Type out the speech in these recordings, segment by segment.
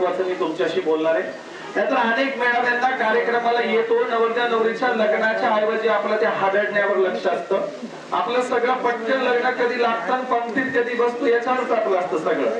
महत्वाचं मी तुमच्याशी बोलणार आहे. नाहीतर अनेक मेळाव्यांना कार्यक्रमाला येतो. नवरत्या नवरीच्या लग्नाच्या ऐवजी आपलं त्या हादडण्यावर लक्ष असतं. आपलं सगळं पटकन लग्न कधी लागतं पंक्तीत कधी बसतो याच्यावरच आपलं असतं सगळं.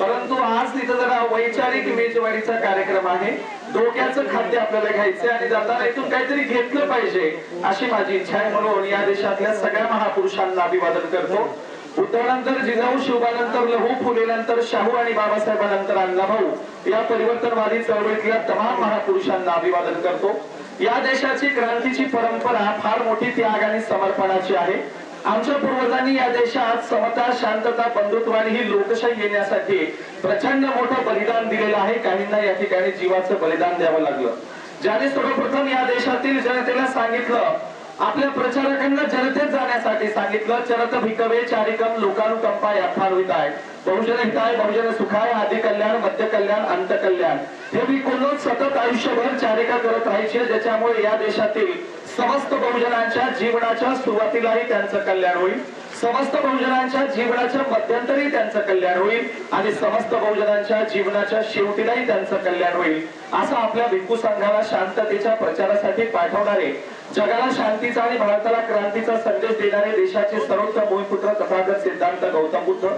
परंतु आज तिथं जरा वैचारिक मेजवानीचा कार्यक्रम आहे. डोक्याचं खाद्य आपल्याला घ्यायचंय आणि जाताना इथून काहीतरी घेतलं पाहिजे अशी माझी इच्छा आहे. म्हणून या देशातल्या सगळ्या महापुरुषांना अभिवादन करतो. बुद्धानंतर जिजाऊ शिवबानंतर लहू फुलेनंतर शाहू आणि बाबासाहेबांनंतर अण्णाभाऊ या परिवर्तनवादी चळवळीतल्या तमाम महापुरुषांना अभिवादन करतो. या देशाची क्रांतीची परंपरा फार मोठी त्याग आणि समर्पणाची आहे. आमच्या पूर्वजांनी या देशात समता शांतता बंधुत्व आणि ही लोकशाही येण्यासाठी प्रचंड मोठं बलिदान दिलेलं आहे. काहींना या ठिकाणी जीवाचं बलिदान द्यावं लागलं. ज्याने सर्वप्रथम या देशातील जनतेला सांगितलं आपल्या प्रचारकांना जनतेत जाण्यासाठी सांगितलं. चरत भिकवे चारिकम लोकानुकंपा याथार्वित आहे बहुजन हिताय बहुजन सुखाय आधी कल्याण मध्य कल्याण अंत कल्याण. हे मी कोणच सतत आयुष्यभर चारिका करत राहायचे ज्याच्यामुळे या देशातील समस्त बहुजनांच्या जीवनाच्या सुरुवातीलाही त्यांचं कल्याण होईल. समस्त बहुजनांच्या जीवनाच्या मध्यंतरी त्यांचं कल्याण होईल आणि समस्त बहुजनांच्या जीवनाच्या शेवटीलाही त्यांचं कल्याण होईल. असं आपल्या भिक्खू संघाला शांततेच्या प्रचारासाठी पाठवणारे जगाला शांतीचा आणि भारताला क्रांतीचा संदेश देणारे देशाचे सर्वोत्तम भूमिपुत्र तथागत सिद्धांत गौतम बुद्ध.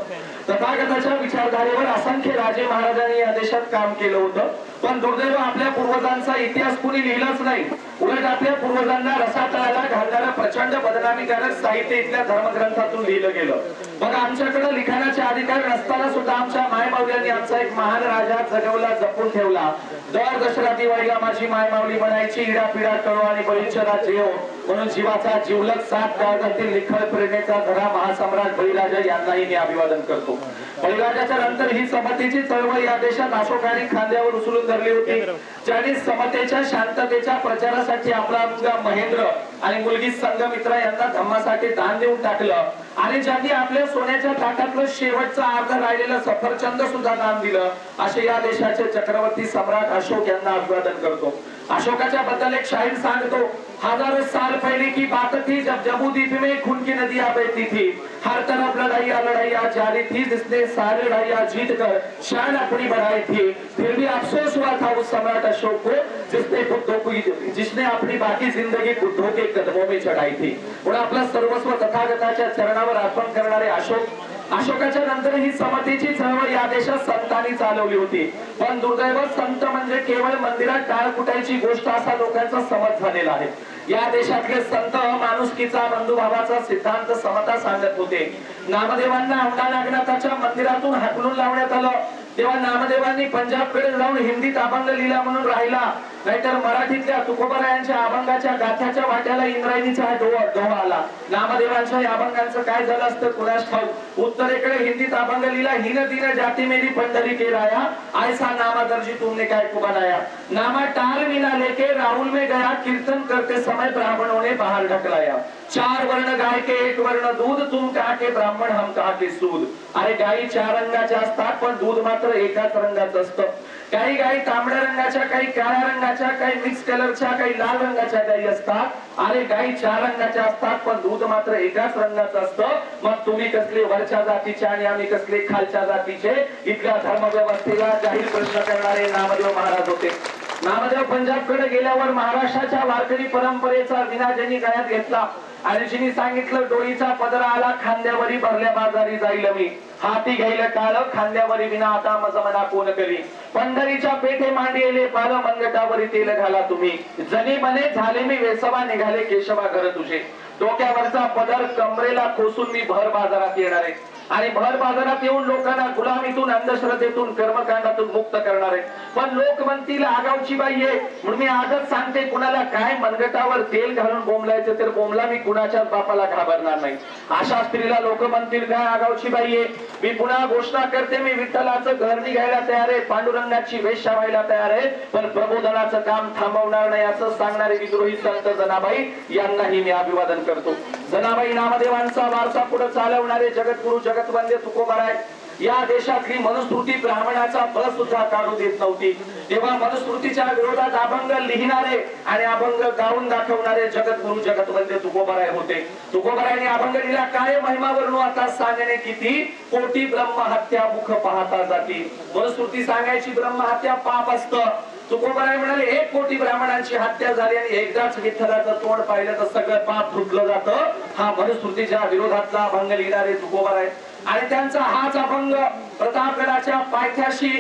तथागताच्या विचारधारेवर असंख्य राजे महाराजांनी या देशात काम केलं होतं. पण दुर्दैव आपल्या पूर्वजांचा इतिहास कुणी लिहिलाच नाही. उलट आपल्या पूर्वजांना रसातळाला घालणारं प्रचंड बदनामीकारक साहित्य इथल्या धर्मग्रंथातून लिहिलं गेलं. मग आमच्याकडे लिखाणाचे अधिकार नसताना सुद्धा आमच्या मायमावल्यांनी आमचा एक महान राजा जगवला जपून ठेवला. दर दसरा दिवाळीला माझी मायमावली म्हणायची इडा पिडा कळो आणि बळीच्या राज्य येऊ म्हणून जीवाचा जीवलक साथ काळातील निखळ प्रेरणेचा धरा महासम्राट बळीराजा यांनाही मी अभिवादन करतो. बळीराजाच्या नंतर ही समतेची चळवळ या देशात अशोकाने खांद्यावर उचलून धरली होती. ज्याने समतेच्या शांततेच्या प्रचारासाठी आपला मुलगा महेंद्र आणि मुलगी संघमित्रा यांना धम्मासाठी दान देऊन टाकलं आणि ज्यांनी आपल्या सोन्याच्या ताटातलं शेवटचं अर्ध राहिलेलं सफरचंद सुद्धा दान दिलं असे या देशाचे चक्रवर्ती सम्राट अशोक यांना अभिवादन करतो. अशोकाच्या बद्दल एक शाहीर सांगतो हजारों साल पहले की बात थी जब जम्मू द्वीप में खून की नदियां बहती थी। हर तरफ लड़ाइया लड़ाइया जारी थी जिसने सारी लड़ाइया जीत कर शान अपनी बढ़ाई थी। फिर भी अफसोस हुआ था उस सम्राट अशोक को जिसने बुद्धों को जिसने अपनी बाकी जिंदगी बुद्धों के कदमों में चढ़ाई थी। म्हणून आपलं सर्वस्व तथागताच्या चरणावर अर्पण करणारे अशोक अशोकाच्या नंतर ही समतेची चळवळ या देशात संतांनी चालवली होती. पण दुर्दैव संत म्हणजे केवळ मंदिरात टाळ कुटायची गोष्ट असा लोकांचा समज झालेला आहे. या देशातले संत माणुसकीचा बंधुभावाचा सिद्धांत समता सांगत होते. नामदेवांना औंढा नागनाथाच्या मंदिरातून हाकलून लावण्यात आलं. तेव्हा नामदेवांनी पंजाबकडे जाऊन हिंदीत अभंग लिहिला म्हणून राहिला. नाहीतर मराठीतल्या तुकोबरायांच्या अभंगाच्या गाथ्याच्या वाट्याला इंद्रायणीचा हा डोह डोह आला. नामदेवांच्या या अभंगांचं काय झालं असतं कुणास ठाऊक? उत्तरेकडे हिंदीत अभंग लिहिला हिन दिन जाती मेरी पंढरी के राया ऐसा नामा दर्जी तुमने काय को बनाया नामा टाल मिला लेके राहुल में गया कीर्तन करते समय ब्राह्मणों ने बाहर ढकलाया. चार वर्ण गाय के एक वर्ण दूध तुम कहा के ब्राह्मण हम कहा सूद। अरे गायी चार रंगाच्या असतात पण दूध मात्र एकाच रंगाचं असतं. काही गायी तांबड्या रंगाच्या काही काळ्या रंगाच्या काही मिक्स कलरच्या काही लाल रंगाच्या गायी असतात. अरे गायी चार रंगाच्या असतात पण दूध मात्र एकाच रंगाचं असतं. मग तुम्ही कसले वरच्या जातीचे आणि आम्ही कसले खालच्या जातीचे? इतक्या धर्मव्यवस्थेला जाहीर प्रश्न करणारे नामदेव महाराज होते. नामदेव पंजाबकडे गेल्यावर महाराष्ट्राच्या वारकरी परंपरेचा विना ज्यांनी गळ्यात घेतला. आणि सांगितलं डोळीचा पदरा आला खांद्यावरी भरल्या बाजारी जाईल मी. हाती घ्यायला काळ खांद्यावरी विना आता मज मना कोण करी? पंढरीच्या पेठे मांडिले पाल मनगटावरी तेल घाला तुम्ही. जनी मने झाले मी वेसवा निघाले केशवा घर तुझे. डोक्यावरचा पदर कमरेला खोसून मी भर बाजारात येणार आहे. आणि भर बाजारात येऊन लोकांना गुलामीतून अंधश्रद्धेतून कर्मकांडातून मुक्त करणार आहे. पण लोक म्हणतील आगावची बाई आहे. म्हणून मी आजच सांगते कुणाला काय मनगटावर तेल घालून बोंबलायचं तर बोंबला मी कुणाच्याच बापाला घाबरणार नाही. अशा स्त्रीला लोक म्हणतील काय आगावची बाई आहे? मी पुन्हा घोषणा करते मी विठ्ठलाचं घर निघायला तयार आहे पांडुरंगाची वेश्या व्हायला तयार आहे पण प्रबोधनाचं काम थांबवणार नाही असं सांगणारे विद्रोही संत जनाबाई यांनाही मी अभिवादन करतो. जनाबाई नामदेवांचा वारसा पुढे चालवणारे जगतगुरु जगतवंदे तुकोबाराय या देशातली मनुस्मृती ब्राह्मणाचा बळ सुद्धा काढू देत नव्हती. तेव्हा मनुस्मृतीच्या विरोधात अभंग लिहिणारे आणि अभंग गाऊन दाखवणारे जगतगुरु जगतवंदे तुकोबाराय होते. तुकोबारायने अभंग लिहिला काय महिमा वर्णू? आता सांगणे किती? कोटी ब्रह्महत्या मुख पाहता जाती. मनुस्मृती सांगायची ब्रह्महत्या पाप असतं. तुकोबाराय म्हणाले एक कोटी ब्राह्मणांची हत्या झाली आणि एकदाच विठ्ठलाचं तोंड पाहिलं तर सगळं पाप धुतलं जातं. हा मनुस्मृतीच्या विरोधातला अभंग लिहिणारे तुकोबाराय आणि त्यांचा हाच अभंग प्रतापगडाच्या पायथ्याशी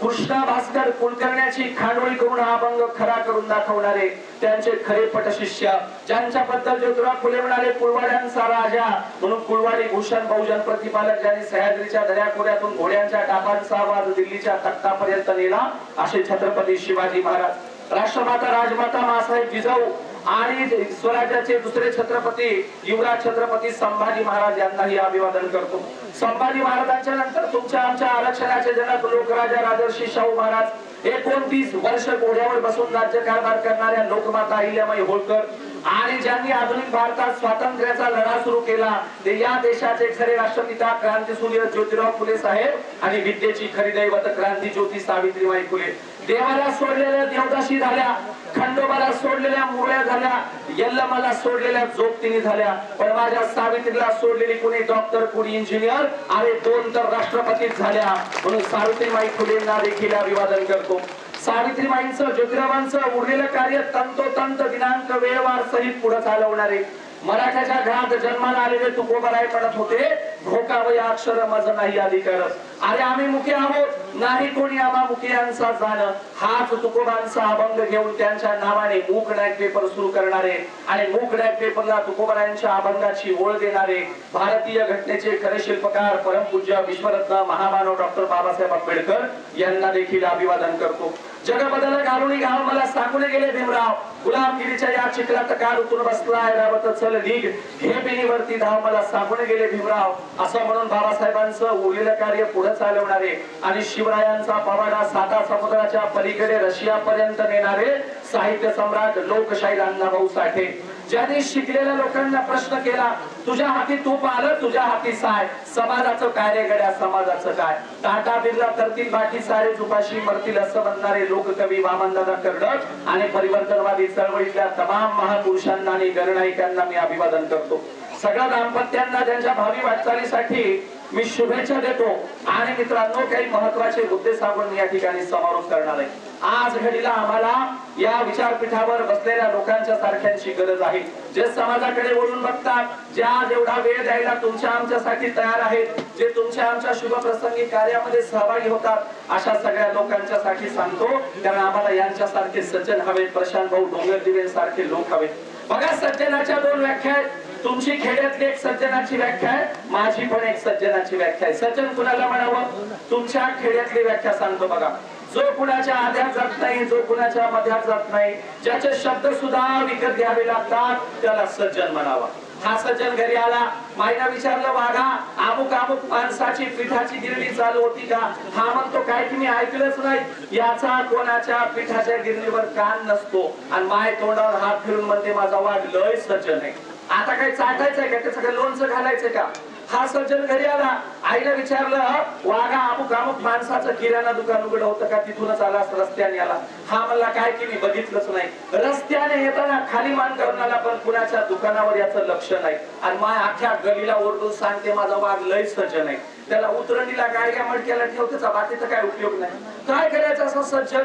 कृष्णा भास्कर कुलकर्ण्याची खांडोळी करून हा अभंग खरा करून दाखवणारे त्यांचे खरे पटशिष्य ज्यांच्याबद्दल ज्योतिबा फुले म्हणाले कुळवाड्यांचा राजा. म्हणून कुळवाडी भूषण बहुजन प्रतिपालक ज्यांनी सह्याद्रीच्या दर्याखोऱ्यातून घोड्यांच्या टापांचा आवाज दिल्लीच्या तख्तापर्यंत नेला असे छत्रपती शिवाजी महाराज. राष्ट्रमाता राजमाता मासाहेब जिजाऊ आणि स्वराज्याचे दुसरे छत्रपती युवराज छत्रपती संभाजी महाराज यांनाही अभिवादन करतो. संभाजी महाराजांच्या नंतर तुमच्या आमच्या आरक्षणाचे जनक लोकराजा राजर्षी शाहू महाराज एकोणतीस वर्ष घोड्यावर बसून राज्यकारभार करणाऱ्या लोकमाता अहिल्याबाई होळकर आणि ज्यांनी आधुनिक भारतात स्वातंत्र्याचा लढा सुरू केला ते या देशाचे खरे राष्ट्रपिता क्रांतीसूर्य ज्योतिराव फुले साहेब आणि विद्येची खरी दैवत क्रांती ज्योती सावित्रीबाई फुले. देवाला सोडलेल्या देवदाशी झाल्या खंडोबाला सोडलेल्या मुरळ्या झाल्या यल्लमाला सोडलेल्या जोगतिनी झाल्या पण माझ्या सावित्रीला सोडलेली कुणी डॉक्टर कुणी इंजिनियर आणि दोन तर राष्ट्रपतीच झाल्या. म्हणून सावित्रीबाई फुलेंना देखील अभिवादन करतो. सावित्रीबाईंचं ज्योतिरावांचं उरलेलं कार्य तंतोतंत दिनांक वेळवार सहित पुढे चालवणारे. मराठ्याच्या घरात जन्माला आलेले तुकोबराय म्हणत होते. भोकावया अक्षर मज नाही अधिकार अरे आम्ही मुखी आहोत. नाही कोणी आम्हा मुखियांचा जाणं हाच तुकोबांचा अभंग घेऊन त्यांच्या नावाने मूक डॅक पेपर सुरू करणारे आणि मूक डॅक पेपरला तुकोबरायांच्या अभंगाची ओळ देणारे भारतीय घटनेचे खरे शिल्पकार परमपूज्य विश्वरत्न महामानव डॉक्टर बाबासाहेब आंबेडकर यांना देखील अभिवादन करतो. जगबदल घालून घाल मला सांगून गेले भीमराव. गुलामगिरीच्या या चिखलात काल उतरून बसला रावत चल निघ. हे बिनीवरती धाव मला सांगून गेले भीमराव. असं म्हणून बाबासाहेबांचं उरलेलं कार्य पुढे चालवणारे आणि शिवरायांचा पवाडा साता समुद्राच्या पलीकडे रशिया पर्यंत नेणारे साहित्य सम्राट लोकशाही अण्णाभाऊ साठे. ज्यांनी शिकलेल्या लोकांना प्रश्न केला तुझ्या हाती तूप आलं तुझ्या हाती साय. समाजाचं काय रे समाजाचं काय? टाटा बिर्ला करतील बाकी सारे चुपाशी मरतील असं म्हणणारे लोककवी वामनदादा कर्डक आणि परिवर्तनवादी चळवळीतल्या तमाम महापुरुषांना आणि गणनायिकांना मी अभिवादन करतो. सगळ्या दाम्पत्यांना त्यांच्या भावी वाटचालीसाठी मी शुभेच्छा देतो. आणि मित्रांनो काही महत्त्वाचे मुद्दे सांगून या ठिकाणी समारोप करणार आहे. आज घडीला आम्हाला या विचारपीठावर बसलेल्या लोकांच्या सारख्यांची गरज आहे. जे समाजाकडे वळून बघतात ज्या जेवढा वेळ द्यायला तुमच्या आमच्यासाठी तयार आहेत जे तुमच्या आमच्या शुभप्रसंगी कार्यामध्ये सहभागी होतात अशा सगळ्या लोकांच्या साठी सांगतो कारण आम्हाला यांच्यासारखे सज्जन हवेत प्रशांत भाऊ डोंगर दिवे सारखे लोक हवेत. बघा सज्जनाच्या दोन व्याख्या आहेत. तुमची खेड्यातली एक सज्जनाची व्याख्या आहे माझी पण एक सज्जनाची व्याख्या आहे. सज्जन कुणाला म्हणावं? तुमच्या खेड्यातली व्याख्या सांगतो बघा. जो कुणाच्या आध्यात जात नाही जो कुणाच्या मध्यात जात नाही ज्याचे शब्द सुद्धा विकत घ्यावे लागतात त्याला सज्जन म्हणावा. हा सज्जन घरी आला. माईला विचारलं वाघा अमुक अमुक माणसाची पिठाची गिरणी चालू होती का? हा म्हणतो काय की मी ऐकलंच नाही. याचा कोणाच्या पिठाच्या गिरणीवर कान नसतो आणि माय तोंडावर हात फिरून म्हणते माझा वाघ लय सज्जन आहे आता काय चाटायचंय का? त्याचं काही लोणचं घालायचंय का? हा सज्जन घरी आला. आईला विचारलं वाघा अमुक अमुक माणसाचं किराणा दुकान उघड होतं का? तिथूनच आला रस्त्याने आला. हा म्हणला काय की मी बघितलंच नाही. रस्त्याने येताना खाली मान करणाला पण कुणाच्या दुकानावर याचं लक्ष नाही. आणि माय अख्ख्या गलीला ओरडून सांगते माझा वाघ लय सज्जन आहे. त्याला उतरणीला गाडग्या मडक्याला ठेवतेचा बाकीचा काय उपयोग नाही. काय करायचं असं सज्जन?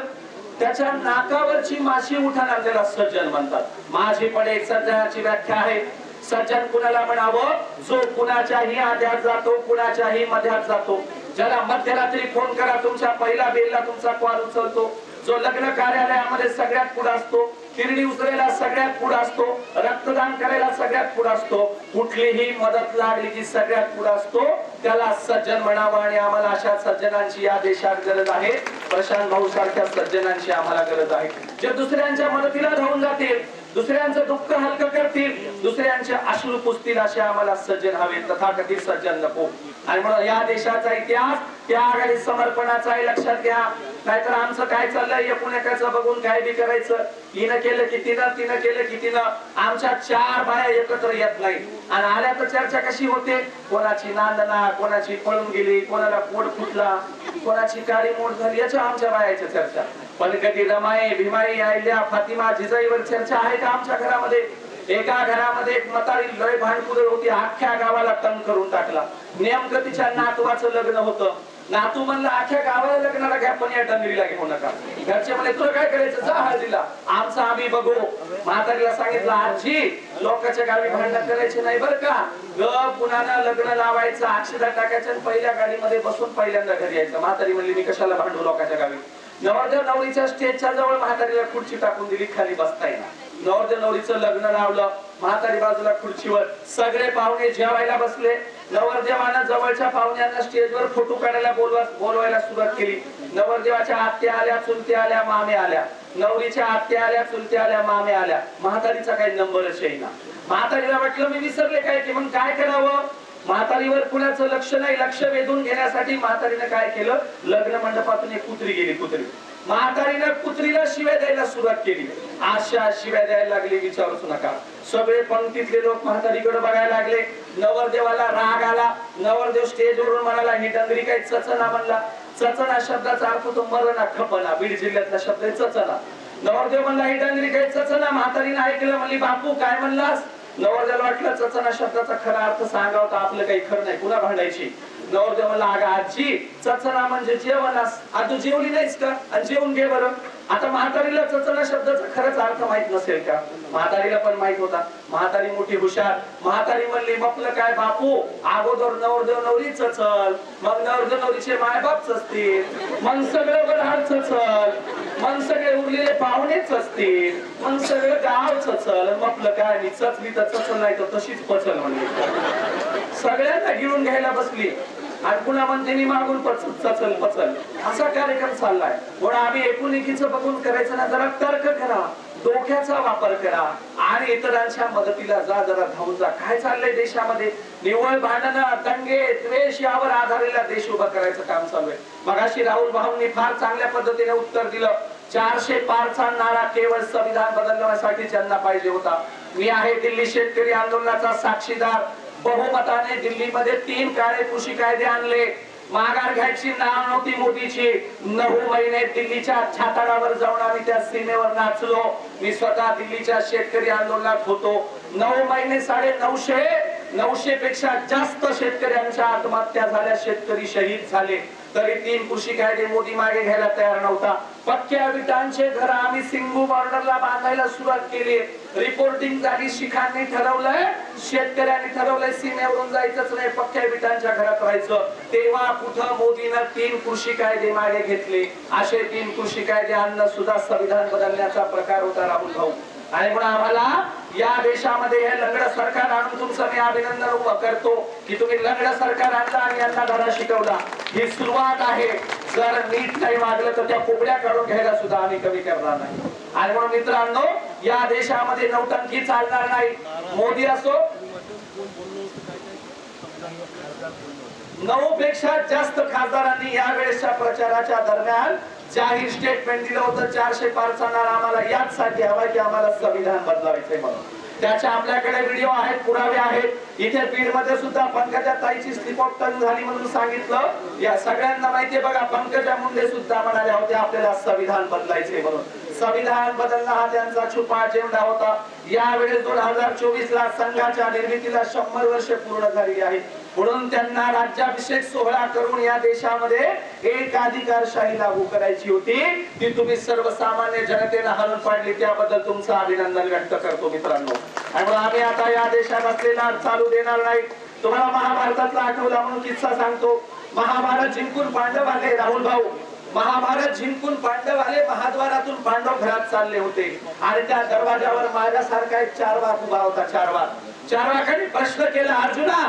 त्याच्या नाकावरची माशी उठाना त्याला सज्जन म्हणतात. माझी पण एक सज्जनाची व्याख्या आहे. सज्जन कुणाला म्हणावं? जो कुणाच्याही आध्यात जातो कुणाच्याही मध्यात जातो. ज्याला मध्यरात्री फोन करा तुमच्या पहिला बेलला तुमचा कॉल उचलतो. जो लग्न कार्यालयामध्ये सगळ्यात पुढे असतो किरणी उचलायला सगळ्यात पुढे असतो रक्तदान करायला सगळ्यात पुढे असतो. कुठलीही मदत लागली की सगळ्यात पुढे असतो. त्याला सज्जन म्हणावं आणि आम्हाला अशा सज्जनांची या देशात गरज आहे. प्रशांत भाऊ सारख्या सज्जनांची आम्हाला गरज आहे. जे दुसऱ्यांच्या मदतीला धावून जातील दुसऱ्यांचं दुःख हलकं करतील दुसऱ्यांचे अश्रू पुसतील असे आम्हाला सज्जन हवे. तथाकथित सज्जन नको. आणि म्हणून या देशाचा इतिहास त्या आघाडी समर्पणाचा आहे लक्षात घ्या. नाहीतर आमचं काय चाललंय? एकूण एकाचं बघून काय बी करायचं? हिनं केलं की तिनं तिनं केलं की तिनं. आमच्या चार बाया एकत्र येत नाही. आणि आल्या तर चर्चा कशी होते? कोणाची नांदना कोणाची पळून गेली कोणाला पोट फुटला कोणाची काळी मोड झाली याच्या आमच्या बायाच्या चर्चा. पण कधी रमाई भीमाई आयल्या फातिमा जिजाईवर चर्चा आहे का आमच्या घरामध्ये? एका घरामध्ये एक मताळी लय भांडकुदळ होती अख्ख्या गावाला तंग करून टाकला. नेमकं तिच्या नातवाचं लग्न होतं. नातू म्हणला अख्ख्या गावाला लग्नाला घ्या पण या डंगरीला घेऊ नका. घरचे म्हणले तुला काय करायचं? जा हळदीला. आमचं आम्ही बघू. म्हातारीला सांगितलं आजी लोकांच्या गावी भांडण करायचे नाही बरं का? ग पुन्हा लग्न लावायचं अक्षदा टाकायचं आणि पहिल्या गाडीमध्ये बसून पहिल्यांदा घरी यायचं. म्हातारी म्हणली मी कशाला भांडू लोकांच्या गावी? नवरदेव नवरीच्या स्टेजच्या जवळ म्हातारीला खुर्ची टाकून दिली खाली बसता येणार नवरदेव नवरीचं लग्न लावलं. म्हातारी बाजूला खुर्चीवर सगळे पाहुणे जेवायला बसले. नवरदेवानं जवळच्या पाहुण्यांना स्टेजवर फोटो काढायला बोलवा बोलवायला सुरुवात केली. नवरदेवाच्या आत्या आल्या चुलत्या आल्या मामे आल्या. नवरीच्या आत्या आल्या चुलत्या आल्या मामे आल्या. म्हातारीचा काही नंबरच येईना. म्हातारीला वाटलं मी विसरले काय की मग काय करावं? म्हातारीवर कुणाचं लक्ष नाही. लक्ष वेधून घेण्यासाठी म्हातारीने काय केलं? लग्न मंडपातून एक कुत्री गेली कुत्री. म्हातारीनं कुत्रीला शिव्या द्यायला सुरुवात केली. अशा शिव्या द्यायला लागली विचारूच नका. सगळे पंक्तीतले लोक म्हातारीकडे बघायला लागले. नवरदेवाला राग आला. नवरदेव स्टेजवरून म्हणाला ही डंगरी काही चचना म्हणला? चचना शब्दाचा अर्थ तो मरणा खपना. बीड जिल्ह्यातला शब्द आहे चचना. नवरदेव म्हणला ही डंगरी काही चचना? म्हातारीने ऐकलं म्हणली बापू काय म्हणलास? नवरदेवाला वाटलं चचना शब्दाचा खरा अर्थ सांगावं तर आपलं काही खरं नाही. पुन्हा भांडायची? नवरदेव म्हणला अगं आजी चचना म्हणजे जेवणास आता तू जेवली नाहीस का? आणि जेवून घे बरं. आता म्हातारीला चचना शब्दाचा खरंच अर्थ माहीत नसेल का? म्हातारीला पण माहीत होता. म्हातारी मोठी हुशार. म्हातारी म्हणली मपलं काय बापू? अगोदर नवरदेव नवरी चचल. मग नवरदेव नवरीचे मायबाप असतील मग सगळं वरहाड चचल. मग सगळे उरलेले पाहुणेच असतील मग सगळं गाव चचल. मपलं काय मी चचली तर चचल नाही तर तशीच पचल म्हणली. सगळ्यांना गिळून घ्यायला बसली. आणि पुन्हा म्हणते मी मागून पचल पचल पचल असा कार्यक्रम चाललाय. म्हणून आम्ही एकुणिकीचं बघून करायचं ना जरा तर्क करा. डोक्याचा वापर करा. आणि इतरांच्या मदतीला जा जरा धावून जा. काय चाललंय देशामध्ये? निव्वळ भांडणं दंगे द्वेष यावर आधारलेला देश उभा करायचं काम चालू आहे. मगाशी राहुल भाऊंनी फार चांगल्या पद्धतीने उत्तर दिलं. चारशे पारचा नारा केवळ संविधान बदलण्यासाठी ज्यांना पाहिजे होता. मी आहे दिल्ली शेतकरी आंदोलनाचा साक्षीदार. बहुमताने दिल्लीमध्ये तीन काळे कृषी कायदे आणले. माघार घ्यायची नाव नव्हती मोदीची. नऊ महिने दिल्लीच्या छाताडावर जाऊन आम्ही त्या सीमेवर नाचलो. मी स्वतः दिल्लीच्या शेतकरी आंदोलनात होतो. नऊ महिने साडे नऊशे नऊशे पेक्षा जास्त शेतकऱ्यांच्या आत्महत्या झाल्या शेतकरी शहीद झाले. तरी तीन कृषी कायदे मोदी मागे घ्यायला तयार नव्हता. पक्क्या विटांचे घर आम्ही सिंगू बॉर्डरला बांधायला सुरुवात केली. रिपोर्टिंग झाली शिखांनी ठरवलंय शेतकऱ्यांनी ठरवलंय सीमेवरून जायचंच नाही पक्क्या विटांच्या घरात राहायचं तेव्हा कुठं मोदीनं तीन कृषी कायदे मागे घेतले. असे तीन कृषी कायदे आणणं सुद्धा संविधान बदलण्याचा प्रकार होता राहुल भाऊ. आणि म्हणून आम्हाला या देशामध्ये हे लंगड सरकार आणून तुमचं मी अभिनंदन उभं करतो की तुम्ही लंगड सरकार आणला आणि यांना धडा शिकवला. ही सुरुवात आहे. जर नीट नाही वागलं तर त्या कोबड्या काढून घ्यायला सुद्धा आम्ही कमी करणार नाही. आणि म्हणून मित्रांनो या देशामध्ये नौटंकी चालणार नाही. मोदी असो नऊ पेक्षा जास्त खासदारांनी या वेळेसच्या प्रचाराच्या दरम्यान जाहीर स्टेटमेंट दिलं होतं चारशे पारचा नारा आम्हाला. याचसाठी हवाय की आम्हाला संविधान बदलायचंय म्हणून. त्याच्या आपल्याकडे व्हिडिओ आहेत पुरावे आहेत. इथे बीडमध्ये सुद्धा पंकजा ताईची स्लिप ऑफ टर्न झाली म्हणून सांगितलं. या सगळ्यांना माहितीये बघा पंकजा मुंडे सुद्धा म्हणाल्या होत्या आपल्याला संविधान बदलायचे म्हणून. संविधान बदलणं हा त्यांचा छुपा अजेंडा होता. यावेळेस दोन हजार चोवीस ला संघाच्या निर्मितीला शंभर वर्ष पूर्ण झालेली आहे म्हणून त्यांना राज्याभिषेक सोहळा करून या देशामध्ये एक अधिकारशाही लागू करायची होती. ती तुम्ही सर्वसामान्य जनतेला हरून पाडली. त्याबद्दल तुमचं अभिनंदन व्यक्त करतो मित्रांनो. आणि आम्ही आता या देशात असलेला चालू देणार नाही. तुम्हाला महाभारतातला आठवला म्हणून किस्सा सांगतो. महाभारत जिंकून पांडव आले राहुल भाऊ. महाभारत जिंकून पांडव आले महाद्वारातून पांडव घरात चालले होते. आणि त्या दरवाजावर माझ्यासारखा एक चारवाक उभा होता चारवाक. चारवाकाने प्रश्न केला अर्जुना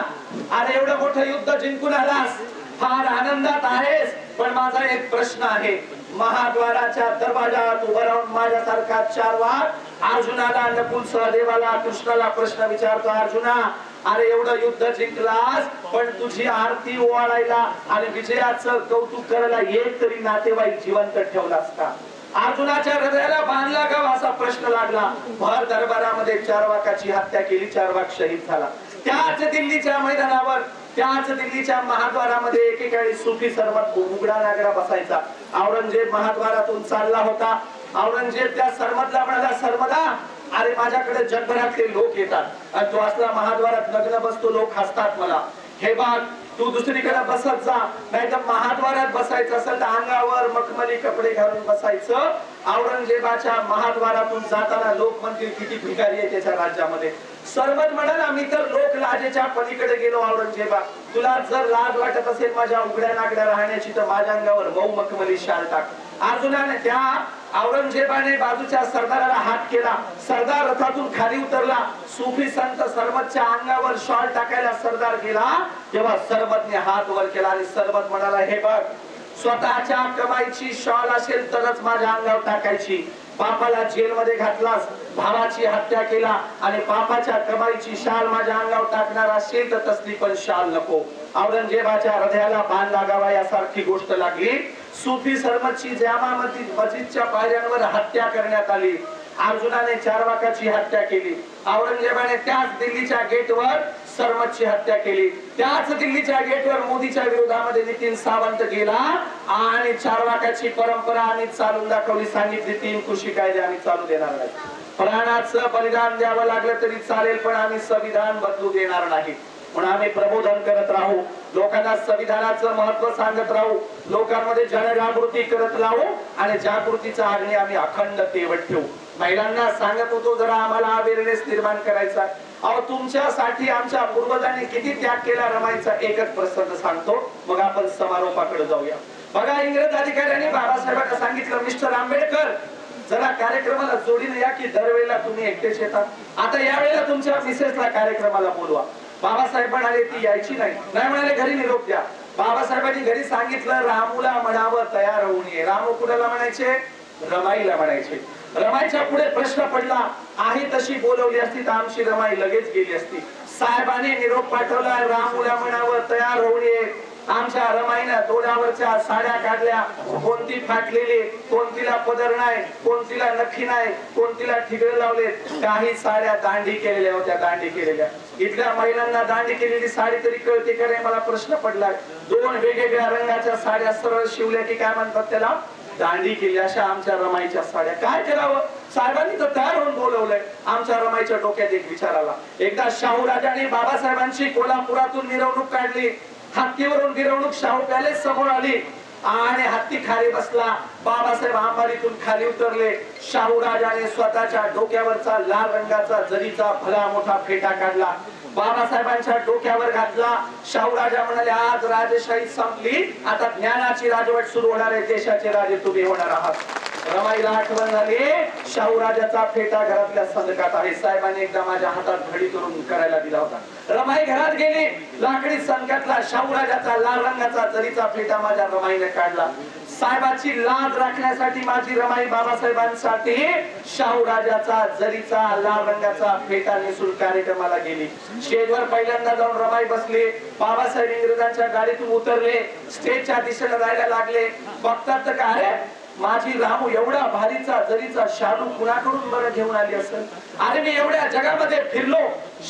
अरे एवढं मोठं युद्ध जिंकून आलास. फार आनंदात आहेस पण माझा एक प्रश्न आहे. महाद्वाराच्या दरवाजात उभं राहून माझ्यासारखा चार वाघ अर्जुनाला नकुल सहदेवाला कृष्णाला प्रश्न विचारतो अर्जुना अरे एवढं युद्ध जिंकलास पण तुझी आरती ओवाळायला आणि विजयाचं कौतुक करायला एक तरी नातेवाईक जिवंत ठेवला असता अर्जुनाच्या हृदयाला बांधला का हो असा प्रश्न लागला. भर दरबारामध्ये चार वाकाची हत्या केली चार वाक शहीद झाला. त्याच दिल्लीच्या मैदानावर त्याच दिल्लीच्या महाद्वारामध्ये एकेकाळी सुफी सर्वात उघडा नागरा बसायचा. औरंगजेब महाद्वारातून चालला होता. औरंगजेब त्या सरमतला म्हणाला सरमदा अरे माझ्याकडे जगभरातले लोक येतात. आणि तो असला महाद्वारात लग्न बसतो लोक हसतात मला. हे बाग तू दुसरीकडे बसत जा. नाही तर महाद्वारात बसायचं असेल तर अंगावर मखमली कपडे घालून बसायचं. औरंगजेबाच्या महाद्वारातून जाताना लोक म्हणतील किती भिकारी आहे त्याच्या राज्यामध्ये. सरबत म्हणाला मी तर लोक लाजेच्या पलीकडे गेलो औरंगजेबा तुला जर लाज वाटत असेल माझ्या उघड्या नागड्या राहण्याची तर माझ्या अंगावर मऊ मखमली शाल टाक. अर्जुनाने त्या औरंगजेबाने बाजूच्या सरदाराला हात केला. सरदार रथातून खाली उतरला. सुफी संत सरबतच्या अंगावर शॉल टाकायला सरदार गेला. तेव्हा सरबतने हात वर केला आणि सरबत म्हणाला हे बघ स्वतःच्या कमाईची शॉल असेल तरच माझ्या अंगावर टाकायची. पापाला जेलमध्ये घातलास भावाची हत्या केला आणि पापाच्या कमाईची शाल माझ्या अंगावर टाकणार असेल तर तसली पण शाल नको. औरंगजेबाच्या हृदयाला बाण लागावा यासारखी गोष्ट लागली. सुफी सरमतची जामा मस्जिद मस्जिदच्या पायऱ्यांवर हत्या करण्यात आली. अर्जुनाने चारवाकाची हत्या केली. औरंगजेबाने त्याच दिल्लीच्या गेटवर सरमतची हत्या केली. त्याच दिल्लीच्या गेटवर मोदीच्या विरोधामध्ये नितीन सावंत गेला आणि चारवाकाची परंपरा आम्ही चालून दाखवली सांगितली तीन कृषी कायदे आम्ही चालू देणार नाही. प्राणाचं बलिदान द्यावं लागलं तरी चालेल पण आम्ही संविधान बदलू देणार नाही. म्हणून आम्ही प्रबोधन करत राहू. लोकांना संविधानाचं महत्त्व सांगत राहू. लोकांमध्ये जनजागृती करत राहू आणि जागृतीचा अग्नी आम्ही अखंड तेवत ठेवू. महिलांना सांगत होतो जरा आम्हाला अवेअरनेस निर्माण करायचा अहो तुमच्यासाठी आमच्या पूर्वजांनी किती त्याग केला रमायचा एकच प्रसंग सांगतो. मग आपण समारोपाकडे जाऊया. बघा इंग्रज अधिकाऱ्यांनी बाबासाहेबांना सांगितलं मिस्टर आंबेडकर जरा कार्यक्रमाला जोडीने या की दरवेळेला तुम्ही एकटेच येतात. आता यावेळेला तुमच्या मिसेसला कार्यक्रमाला बोलवा. बाबासाहेब म्हणाले ती यायची नाही. नाही म्हणाले घरी निरोप द्या. बाबासाहेबांनी घरी सांगितलं रामूला म्हणावं तयार होऊन ये. रामू कुणाला म्हणायचे? रमाईला म्हणायचे. रमाईच्या पुढे प्रश्न पडला आहे तशी बोलवली असती तर आमची रमाई लगेच गेली असती. साहेबांनी निरोप पाठवला रामूला म्हणावं तयार होऊ ये. आमच्या रमाईनं दोऱ्यावरच्या साड्या काढल्या कोणती फाटलेली कोणतीला पदर नाही कोणतीला नखी नाही कोणतीला ठिगळे लावले. काही साड्या दांडी केलेल्या होत्या दांडी केलेल्या. इथल्या महिलांना दांडी केलेली साडी तरी कळते का नाही मला प्रश्न पडला दोन वेगवेगळ्या रंगाच्या साड्या सरळ शिवल्या की काय म्हणतात त्याला? दांडी केली अशा आमच्या रमाईच्या साड्या. काय करावं? साहेबांनी तर तयार होऊन बोलवलंय. आमच्या रमाईच्या डोक्यात एक विचार आला. एकदा शाहू राजाने बाबासाहेबांची कोल्हापुरातून मिरवणूक काढली. हत्तीवरून मिरवणूक शाहू पॅलेस समोर आली. आणि हत्ती खाली बसला. बाबासाहेब आंबारीतून खाली उतरले. शाहू राजाने स्वतःच्या डोक्यावरचा लाल रंगाचा जरीचा भला मोठा फेटा काढला. बाबासाहेबांच्या डोक्यावर घातला. शाहू राजा म्हणाले आज राजेशाही संपली. आता ज्ञानाची राजवट सुरू होणार आहे. देशाचे राजे तुम्ही होणार आहात. रमाईला आठवण झाली. शाहू राजाचा फेटा घरातल्या संदकात आहे. साहेबांनी एकदा माझ्या हातात घडी करून करायला दिला होता. रमाई घरात गेली. लाकडी संदकातला शाहू राजाचा लाल रंगाचा जरीचा फेटा माझ्या रमाईने काढला. साहेबाची लाज राखण्यासाठी माझी रमाई बाबासाहेबांसाठी शाहू राजाचा जरीचा लाल रंगाचा फेटा नेसून कार्यक्रमाला गेली. स्टेजवर पहिल्यांदा जाऊन रमाई बसली. बाबासाहेब इंग्रजांच्या गाडीतून उतरले. स्टेजच्या दिशेला जायला लागले. बघतात तर काय माझी रामू एवढा भारीचा जरीचा शाडू कुणाकडून बरं घेऊन आली असेल? अरे मी एवढ्या जगामध्ये फिरलो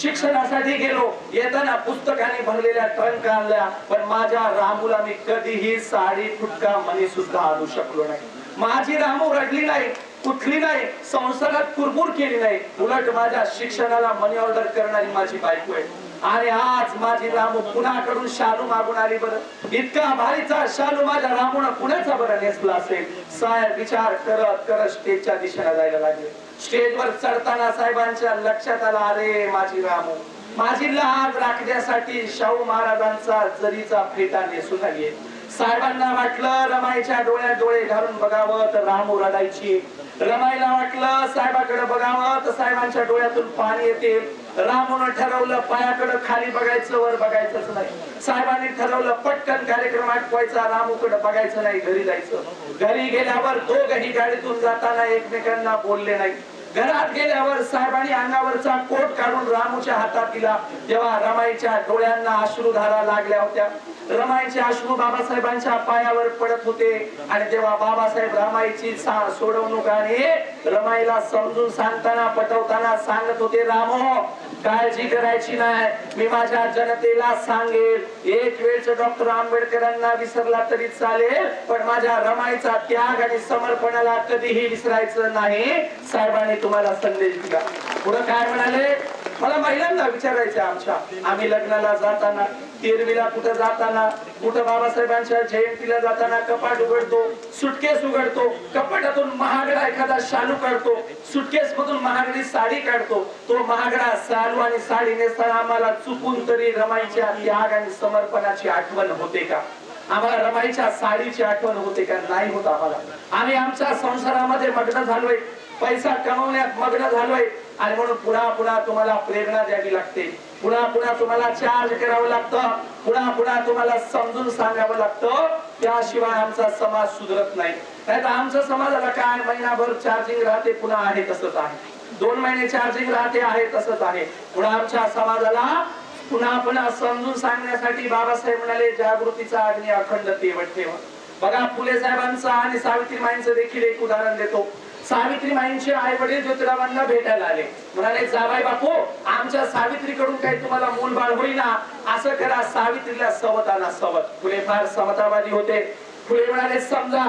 शिक्षणासाठी गेलो येताना पुस्तकाने भरलेल्या ट्रंक आणल्या पण माझ्या रामूला मी कधीही साडी फुटका मनी सुद्धा आणू शकलो नाही. माझी रामू रडली नाही कुठली नाही संसारात कुरबुर केली नाही. उलट माझ्या शिक्षणाला मनी ऑर्डर करणारी माझी बायको आहे. आणि आज माझी रामू कुणाकडून शालू मागून आली बरं. इतका भारीचा शालू माझ्या रामून कुणाचा बरं नेसला असेल. साहेब विचार करत करत स्टेजच्या दिशेला जायला लागले. स्टेजवर चढताना साहेबांच्या लक्षात आला अरे माझी रामू माझी लाज राखण्यासाठी शाहू महाराजांचा जरीचा फेटा नेसून आली साहेबांना वाटलं रमाईच्या डोळ्यात डोळे घालून बघावं तर रामू रडायची. रमाईला वाटलं साहेबाकडे बघावं तर साहेबांच्या डोळ्यातून पाणी येते. रामून ठरवलं पायाकडं खाली बघायचं वर बघायचंच नाही. साहेबांनी ठरवलं पटकन कार्यक्रम आटवायचा रामूकडे बघायचं नाही घरी जायचं. घरी गेल्यावर दोघही गाडीतून जाताना एकमेकांना बोलले नाही. घरात गेल्यावर साहेबांनी अंगावरचा कोट काढून रामूच्या हातात दिला. तेव्हा रमाईच्या डोळ्यांना अश्रुधारा लागल्या होत्या. रमाईचे अश्रू बाबासाहेबांच्या पायावर पडत होते. आणि तेव्हा बाबासाहेब रमाईची सोडवणूक आणि रमाईला समजून सांगताना पटवताना सांगत होते रामो काळजी करायची नाही. मी माझ्या जनतेला सांगेल. एक वेळच डॉक्टर आंबेडकरांना विसरला तरी चालेल पण माझ्या रमाईचा त्याग आणि समर्पणाला कधीही विसरायचं नाही. साहेबांनी तुम्हाला संदेश दिला. पुढे काय म्हणाले? मला महिलांना विचारायचं आमच्या. आम्ही लग्नाला जाताना तेरवीला कुठं जाताना कुठं बाबासाहेबांच्या जयंतीला जाताना कपाट उघडतो सुटकेस उघडतो कपाटातून महागडा एखादा शालू काढतो सुटकेस मधून महागडी साडी काढतो. तो महागडा शालू आणि साडी नेसताना आम्हाला चुकून तरी रमाईच्या त्याग आणि समर्पणाची आठवण होते का? आम्हाला रमाईच्या साडीची आठवण होते का? नाही होत आम्हाला. आम्ही आमच्या संसारामध्ये मग्न झालोय. पैसा कमवण्यात मग्न झालोय. आणि म्हणून पुन्हा पुन्हा तुम्हाला प्रेरणा द्यावी लागते. पुन्हा पुन्हा तुम्हाला चार्ज करावं लागतं. पुन्हा पुन्हा तुम्हाला समजून सांगावं लागतं. त्याशिवाय आमचा समाज सुधरत नाही. नाही तर आमचा समाजाला काय? महिनाभर चार्जिंग राहते पुन्हा आहे तसंच आहे. दोन महिने चार्जिंग राहते आहे तसंच आहे. पुन्हा आमच्या समाजाला पुन्हा पुन्हा समजून सांगण्यासाठी बाबासाहेब म्हणाले जागृतीचा अग्नी अखंड तेवट ठेवा. बघा फुले साहेबांचं आणि सावित्रीमाईंचं देखील एक उदाहरण देतो. सावित्री माईंचे आई वडील ज्योतिरावांना भेटायला आले. म्हणाले जाबाई बापू आमच्या सावित्रीकडून काही तुम्हाला मूल बाळ होईना. असं करा सावित्रीला सवत आणा सवत. फुले फार समतावादी होते. फुले म्हणाले समजा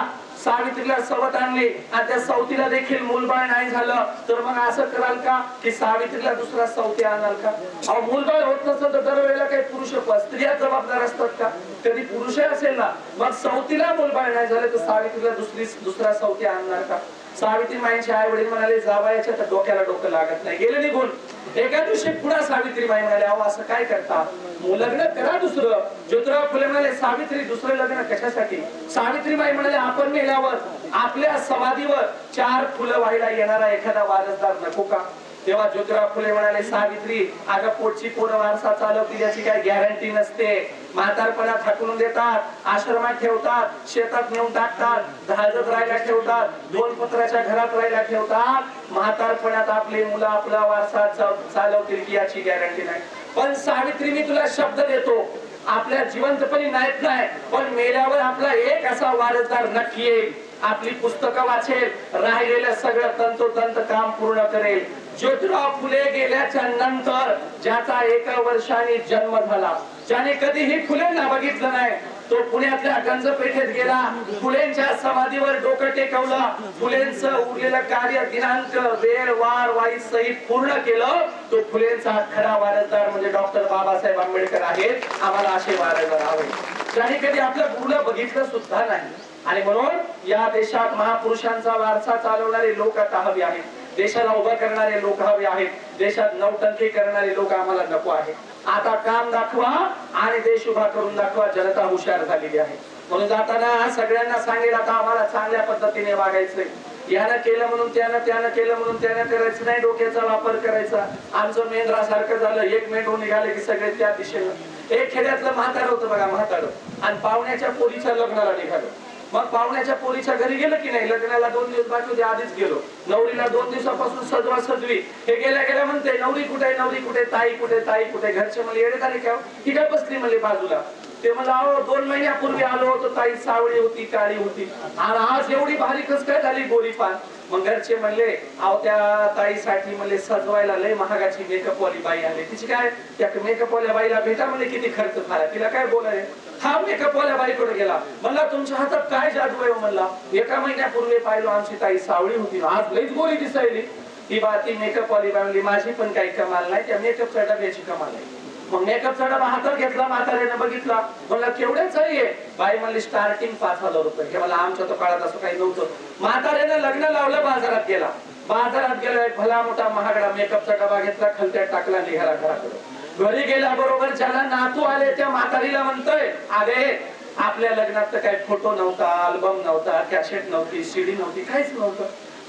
सावित्रीला सवत आणली आणि त्या सवतीला देखील मूलबाळ नाही झालं तर मग असं कराल का की सावित्रीला दुसरा सवती आणाल का? अहो मूलबाळ होत नसेल तर दरवेळेला काही पुरुष स्त्रिया जबाबदार असतात का? कधी पुरुष असेल ना मग सवतीला मूलबाळ नाही झालं तर सावित्रीला दुसरी दुसरा सवती आणणार का? सावित्री माईंचे आई वडील म्हणाले जावायच्या तर डोक्याला डोकं लागत नाही. गेले निघून. एका दिवशी पुन्हा सावित्री माई म्हणाले अहो असं काय करता? लग्न करा दुसरं. ज्योतिराव फुले म्हणाले सावित्री दुसरं लग्न कशासाठी? सावित्री माई म्हणाले आपण मेल्यावर आपल्या समाधीवर चार फुलं व्हायला येणारा एखादा वारसदार नको का? तेव्हा ज्योतिराव फुले म्हणाले सावित्री अगं पोटची पोरं वारसा चालवतील याची काही गॅरंटी नसते. म्हातारपणात हाकलून देतात आश्रमात ठेवतात शेतात नेऊन टाकतात दहाजत राहायला ठेवतात दोन पुत्राच्या घरात राहायला ठेवतात. म्हातारपणात आपले मुलं आपला वारसा चालवतील की याची गॅरंटी नाही. पण सावित्री मी तुला शब्द देतो. आपल्या जिवंतपणी नाहीत नाही पण मेल्यावर आपला एक असा वारसदार नक्की येईल. आपली पुस्तकं वाचेल राहिलेलं सगळं तंतोतंत काम पूर्ण करेल. ज्योतिराव फुले गेल्याच्यानंतर ज्याचा एका वर्षाने जन्म झाला ज्याने कधीही फुलेंना बघितलं नाही तो पुण्यातल्या गंजपेठेत गेला. फुलेंच्या समाधीवर डोकं टेकवलं. फुलेंचं उरलेलं कार्य दिनांक वेळ वार वाई सहित पूर्ण केलं. तो फुलेंचा खरा वारसदार म्हणजे डॉक्टर बाबासाहेब आंबेडकर आहेत. आम्हाला असे वारसदार हवे. ज्याने कधी आपलं पूर्ण बघितलं सुद्धा नाही. आणि म्हणून या देशात महापुरुषांचा वारसा चालवणारे लोक आता हवे आहेत. देशाला उभं करणारे लोक हवे आहेत. देशात नवटंकी करणारे लोक आम्हाला नको आहे आता काम दाखवा आणि देश उभा करून दाखवा. जनता हुशार झालेली आहे. म्हणून जाताना सगळ्यांना सांगेल आता आम्हाला चांगल्या पद्धतीने वागायचंय. यानं केलं म्हणून त्यानं त्यानं केलं म्हणून त्यानं करायचं नाही. डोक्याचा वापर करायचा. आमचं मेंढरासारखं झालं. एक मेंढू निघाले की सगळे त्या दिशेनं. एक खेड्यातलं म्हातार होतं बघा म्हातार. आणि पाहुण्याच्या पोरीच्या लग्नाला निघालं. मग पाहुण्याच्या पोरीच्या घरी गेलं की नाही? लग्नाला दोन दिवस बाकी होते आधीच गेलो. नवरीला दोन दिवसापासून सजवा सजवी. हे गेल्या गेल्या म्हणते नवरी कुठे नवरी कुठे ताई कुठे ताई कुठे घरचे मला येडे झाले का हो? ही? काय बसली? म्हणले बाजूला. ते मला अहो दोन महिन्यापूर्वी आलो होतो ताई सावळी होती काळी होती. आणि आज एवढी भारी कस काय झाली गोरीपान मग घरचे म्हणले अहो त्या ताईसाठी म्हणले सजवायला लय महागाची मेकअप वाली बाई आली. तिची काय त्या मेकअप वाल्या बाईला भेटा म्हणजे किती खर्च झाला. तिला काय बोलाय हा मेकअप वाल्या बाईकडे गेला. म्हणला तुमच्या हातात काय जादू आहे हो? म्हणला एका महिन्यापूर्वी पाहिलो आमची ताई सावळी होती. आज लईच गोरी दिसायली. ही बा ती मेकअप वाली बाई म्हणली माझी पण काही कमाल नाही. त्या मेकअपच्या डब्याची कमाल आहे. मग मेकअपचा डबा हातात घेतला म्हाताऱ्याने बघितला. म्हणला केवढ्याच आहे? बाई म्हणली स्टार्टिंग पाच हजार रुपये. हे मला आमच्या तो काळात असं काही नव्हतं. म्हाताऱ्याने लग्न लावलं बाजारात गेला. बाजारात गेला एक भला मोठा महागडा मेकअपचा डबा घेतला खलत्यात टाकला निघाला घराकडे. घरी गेल्याबरोबर ज्याला नातू आले त्या म्हातारीला म्हणतोय अरे आपल्या लग्नात तर काही फोटो नव्हता अल्बम नव्हता कॅसेट नव्हती सीडी नव्हती काहीच नव्हतं.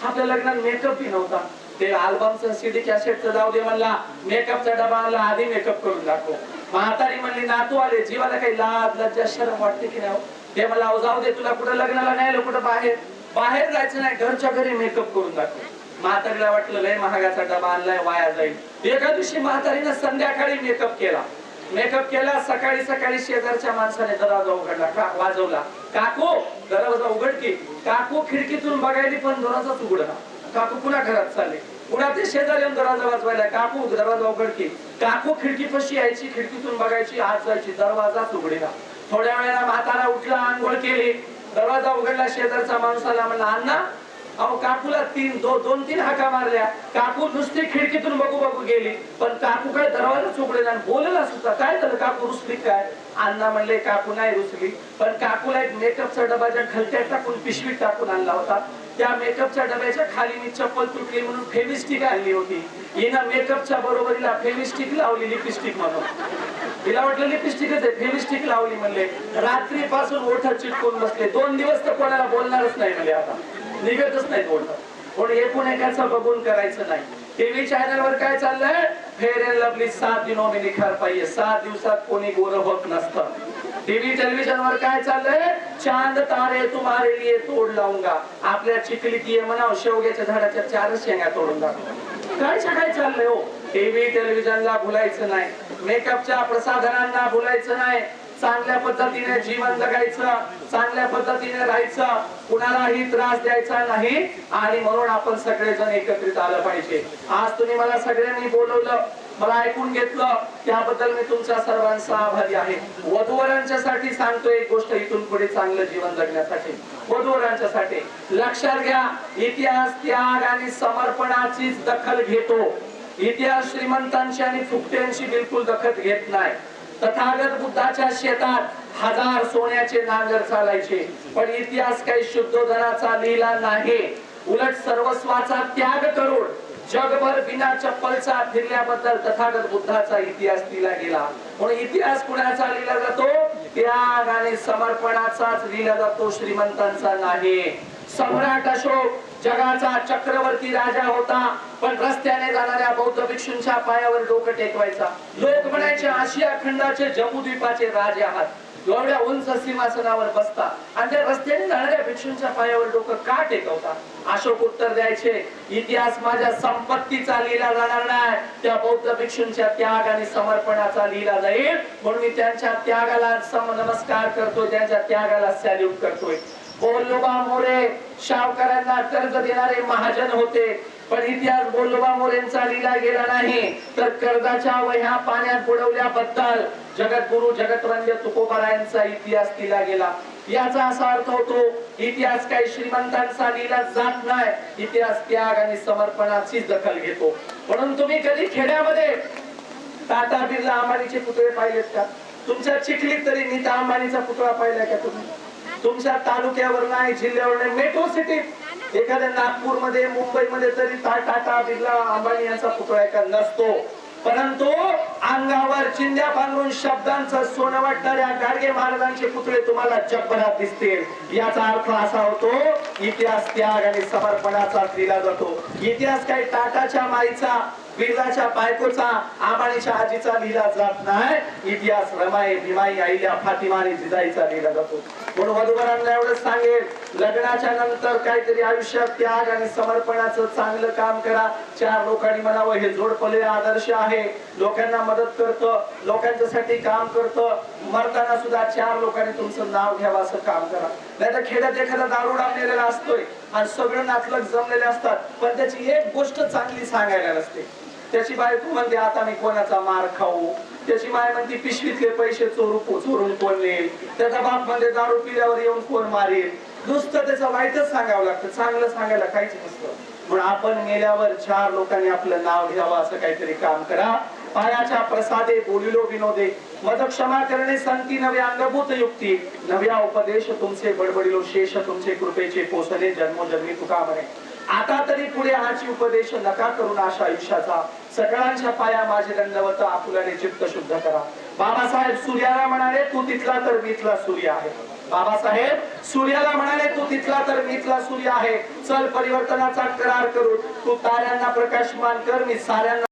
आपल्या लग्नात मेकअपही नव्हता. ते अल्बमचं सीडी कॅसेटचं जाऊ दे म्हणला मेकअपचा डबा आणला आधी मेकअप करून दाखव. म्हातारी म्हणली नातू आले जीवाला काही लाज लज्जा शरम वाटते की नाही हो? ते मला जाऊ दे तुला कुठं लग्नाला नाही कुठं बाहेर? बाहेर जायचं नाही घरच्या घरी मेकअप करून दाखव. म्हातारीला वाटलं लय महागाचा डबा आणलाय वाया जाईल. एका दिवशी म्हातारीनं संध्याकाळी मेकअप केला. मेकअप केला सकाळी सकाळी शेजारच्या माणसाने दरवाजा उघडला का वाजवला. काकू दरवाजा उघड की. काकू खिडकीतून बघायली पण दरवाजाच उघडला काकू पुन्हा घरात चालले. पुन्हा ते शेजारी येऊन दरवाजा वाजवायला काकू दरवाजा उघडकी काकू खिडकी पशी यायची खिडकीतून बघायची हात जायची दरवाजाच उघडेला थोड्या वेळाला म्हातारा उठला आंघोळ केली. दरवाजा उघडला शेजारचा माणसाला म्हणला अण्णा अहो काकूला तीन दो, दोन तीन हाका मारल्या. काकू नुसती खिडकीतून बघू बघू गेली. पण काकू काय दरवाजा उघडेला आणि बोलला सुद्धा काय झालं काकू रुसली काय? अण्णा म्हणले काकू नाही रुसली. पण काकूला एक मेकअपचा डबाच्या खलक्यात टाकून पिशवीत टाकून आणला होता त्या मेकअपच्या डब्याच्या खाली मी चप्पल तुटली म्हणून फेमिस्टिक आणली होती. हिनं मेकअपच्या बरोबरीला फेमिस्टिक लावली लिपस्टिक म्हणून तिला वाटलं लिपस्टिकच आहे फेमिस्टिक लावली म्हणले. रात्रीपासून ओठ चिटकून बसले. दोन दिवस तर कोणाला बोलणारच नाही म्हणले आता. निघतच नाही बोलणं पण एकूण एकाचं बघून करायचं नाही. टीव्ही चॅनल वर काय चाललंय? फेर अँड लवली सात दिनों में निखार पाहिजे. सात दिवसात कोणी गोर होत नसतं. टीव्ही टेलिव्हिजन वर काय चाललंय? चांद तारे तुम्हारे लिए तोड लावूंगा आपल्या चिखलीत ये म्हणाव शेवग्याच्या झाडाच्या चारच शेंगा तोडून दाखव काय काय चाललंय हो? टीव्ही टेलिव्हिजनला भुलायचं नाही. मेकअपच्या प्रसाधनांना भुलायचं नाही. चांगल्या पद्धतीने जीवन जगायचं चांगल्या पद्धतीने राहायचं. कुणालाही त्रास द्यायचा नाही. आणि म्हणून आपण सगळेजण एकत्रित आलं पाहिजे. आज तुम्ही मला सगळ्यांनी बोलवलं. मला ऐकून घेतलं त्याबद्दल मी तुमच्या सर्वांचा आभारी आहे. वधूवरांच्या साठी सांगतो एक गोष्ट इथून पुढे चांगलं जीवन जगण्यासाठी. वधूवरांच्या साठी लक्षात घ्या इतिहास त्याग आणि समर्पणाचीच दखल घेतो. इतिहास श्रीमंतांशी आणि फुकट्यांशी बिलकुल दखल घेत नाही. तथागत बुद्धाच्या शेतात हजार सोन्याचे नांगर चालायचे पण इतिहास काही शुद्धोधनाचा लिहिला नाही. उलट सर्वस्वाचा त्याग करून जगभर बिना चप्पलचा फिरल्याबद्दल तथागत बुद्धाचा इतिहास लिहिला गेला. म्हणून इतिहास कुणाचा लिहिला जातो? त्याग आणि समर्पणाचाच लिहिला जातो श्रीमंतांचा नाही. सम्राट अशोक जगाचा चक्रवर्ती राजा होता पण रस्त्याने जाणाऱ्या बौद्ध भिक्षूंच्या पायावर डोकं टेकवायचा. लोक म्हणायचे आशिया खंडाचे जम्मू द्वीपाचे राजे आहात. एवढ्या उंच सिंहासनावर बसता आणि त्या रस्त्याने जाणाऱ्या भिक्षूंच्या पायावर लोक का टेकवतात अशोक उत्तर द्यायचे इतिहास माझ्या संपत्तीचा लिहिला जाणार नाही. त्या बौद्ध भिक्षूंच्या त्याग आणि समर्पणाचा लिहिला जाईल. म्हणून मी त्यांच्या त्यागाला सम नमस्कार करतोय त्यांच्या त्यागाला सॅल्यूट करतोय. बोलोबा मोरे शावकऱ्यांना कर्ज देणारे महाजन होते. पण इतिहास बोलोबा मोरेंचा लिहिला गेला नाही. तर कर्जाच्या वह्या पाण्यात बुडवल्याबद्दल जगद्गुरु जगतवंद्य तुकोबारायांचा इतिहास दिला गेला. याचा असा अर्थ होतो इतिहास काही श्रीमंतांचा लिहिला जात नाही. इतिहास त्याग आणि समर्पणाची दखल घेतो. म्हणून तुम्ही कधी खेड्यामध्ये टाटा बिर्ला अंबानीचे पुतळे पाहिलेत का? तुमच्या चिखलीत तरी नीता अंबानीचा पुतळा पाहिलाय का तुम्ही? तुमच्या तालुक्यावर नाही जिल्ह्यावर नाही मेट्रो सिटीत एखाद्या नागपूरमध्ये मुंबईमध्ये तरी टाटा बिर्ला अंबानी यांचा पुतळा एका नसतो. परंतु अंगावर चिंध्या बांधून शब्दांचं सोनं वाटणाऱ्या गाडगे महाराजांचे पुतळे तुम्हाला जगभरात दिसतील. याचा अर्थ असा होतो इतिहास त्याग आणि समर्पणाचा दिला जातो. इतिहास काही टाटाच्या माईचा बिर्लाच्या बायकोचा आबाणीच्या आजीचा लिहिला जात नाही. इतिहास रमाई भीमाई आईल्या फातिमा आणि जिजाईचा लिहिला जातो. म्हणून वधूवरांना एवढं सांगेल लग्नाच्या नंतर काहीतरी आयुष्यात त्याग आणि समर्पणाचं चांगलं काम करा. चार लोकांनी म्हणावं हे जोडपले आदर्श आहे. लोकांना मदत करतं लोकांच्यासाठी काम करतं. मरताना सुद्धा चार लोकांनी तुमचं नाव घ्यावं असं काम करा. नाही तर खेड्यात एखादा दारू आणलेला असतोय आणि सगळं नातलग जमलेले असतात पण त्याची एक गोष्ट चांगली सांगायला नसते. त्याची बायको म्हणते आता मी कोणाचा मार खाऊ? त्याची माय म्हणते पिशवीतले पैसे चोरू चोरून कोण नेईल? त्याचा बाप म्हणजे दारू पिल्यावर येऊन कोण मारेल? नुसतं त्याचं वाईटच सांगावं लागतं. चांगलं सांगायला काहीच नसतं. म्हणून आपण गेल्यावर चार लोकांनी आपलं नाव घ्यावं असं काहीतरी काम करा. पायाच्या प्रसादे बोलिलो विनोदे. मद क्षमा करणे संती नव्या अंगभूत युक्ती. नव्या उपदेश तुमचे बडबडिलो शेष तुमचे कृपेचे पोसले जन्मोजन्मी तुका म्हणे. आता तरी पुढे हाची उपदेश नका करून अशा आयुष्याचा. सगळ्यांच्या पाया माझे दंडवत आपुल्याने चित्त शुद्ध करा. बाबासाहेब सूर्याला म्हणाले तू तिथला तर मीतला सूर्य आहे. बाबासाहेब सूर्याला म्हणाले तू तिथला तर मीतला सूर्य आहे. चल परिवर्तनाचा करार करू तू ताऱ्यांना प्रकाशमान कर मी साऱ्यांना